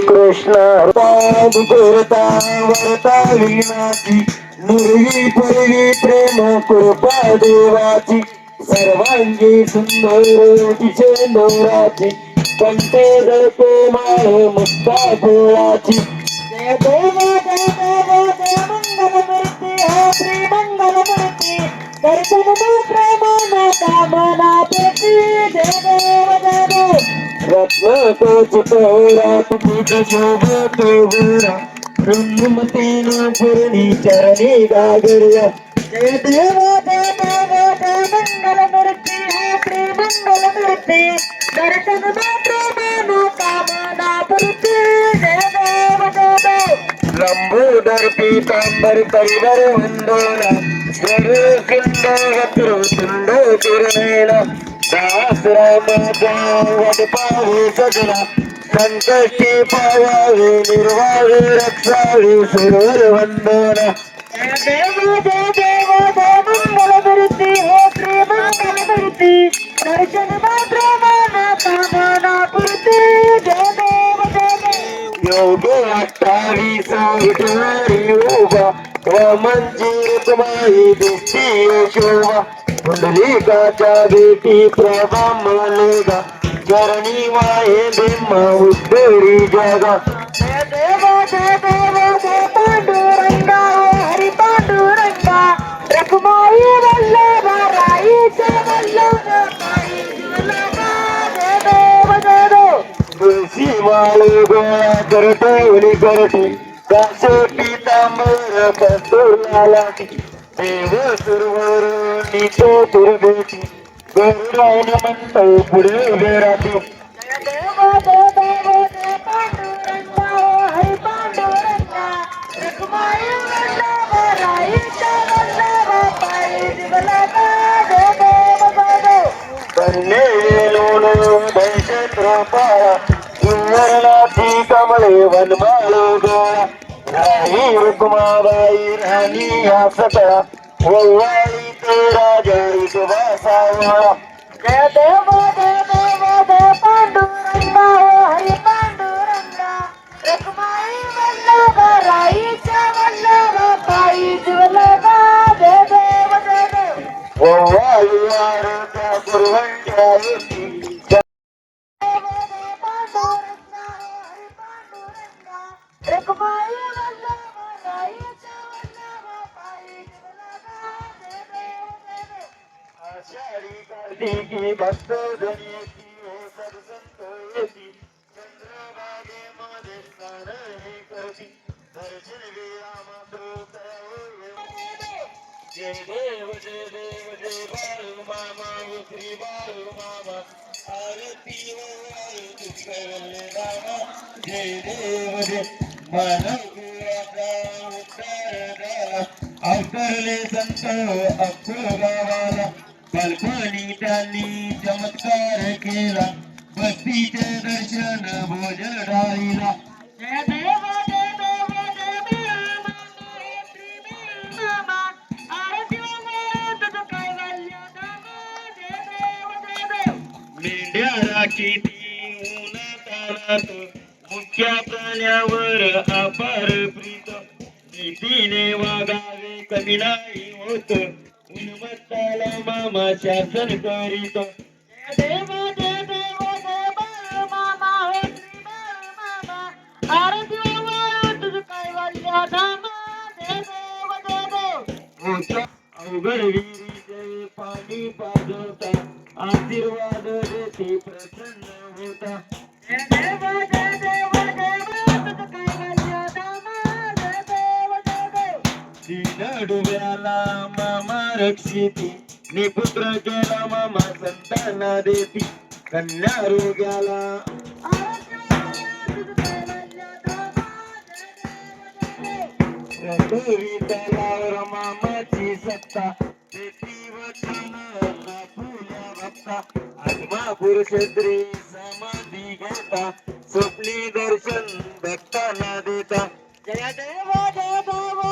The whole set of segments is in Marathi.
కృష్ణ పాదు కొరత వరత వీణాకి మురిగి పొరిగి ప్రేమ కృపా దేవాచి సర్వాంగి సుందరోటి చేందోరాచి కంటే దళపో మాయ ముక్తా గోళాచి ప్రేమ నా కామనా పెట్టి దేవ దేవ. श्री मंगलमूर्ती दर्शन मात्र मन कामना प्रती जय देव जय देव रत्न तो चितवरा तुझ शोभत गोरा ब्रह्मतेन पूर्णी चरणी गागर्या जय सजना संकष्टी पावावी निर्वावे रक्षावी सुरवर वंदना जय देव जय देव हो दर्शन कामना जय देव देव योग उभा मंजिर तुम्हारी शोभा पुंडलिकाच्या बेटी प्रभा मालेगा चरणी वाहे बिंब उद्धरी जगा. देव देव जय पांडुरंगा हो हरी पांडुरंगा. रखमाई वल्लभ राईचे वल्लभ तुळशी गोळा उली कासे पितांबर कस्तुराला देव सुरवर नीतो तुरबेटी गरुडायन म्हणतो पुढे उभे राहते जय देव जय देव जय पांडुरंगा हो हरी पांडुरंगा रखमाई वल्लभ राईचे वल्लभ माई जीवलगा जय देव जय देव कन्ये लोण दहशत रोपाळा सुवर्णाची कमळे वनमाळ गोळा राही रुक्माबाई राणी या सतळा वल्लाळी ते राजा विठोबा सावळा जय देव देव पांडुरंगा हो हरी पांडुरंगा रखमाई वल्लभ राईच्या पायी जय देव जय देव आरत्या आषाढी कार्तिकी भक्त जनियती हो सदसंत येती चंद्रभागेमध्ये स्नान हे करती दर्शन वेळा मात्र जय देव जय देव जय बाळू मामा श्री बाळू मामा आरती व आरती करले रामा जय देव जय मानव उद्धार झाला अवतरले संत अक्कल गावाला कल्पनी त्यांनी चमत्कार केला. बस्तीचे दर्शन भोजन डाळीला मेंढ्या ऊन मुख्या प्राण्यावर अपार प्रीत. नीतीने वागावे कमी नाही होत. उन्मत्ताला मामा शासन करीत जय देव जय देव जय बाळा मामा हे श्री बाळा मामा आरती वंदन तुझ कैवल्य धाम जय देव जय देव मोठ्या अवघड विहिरीचे पाणी पाजवता आशीर्वाद देते प्रसन्न होता जय देव जय देव देव मामा रक्षिती. निपुत्र गेला मामा संतांना देती. कन्या रोग्याला. आरती मामाची सत्ता. देती वचना फुल्या भक्ता आत्मा पुरुष समाधी घेता. स्वप्नी दर्शन भक्तांना देता. जया देव जय देव जय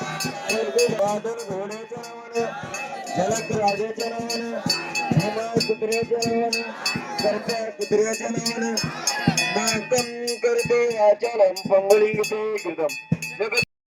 बादल घोड्याच्या नावानं झलक राजाच्या नावानं भीमा कुत्र्याच्या नावानं करप्या कुत्र्याच्या नावानं नाकम करते वाचालम पंगळी जगत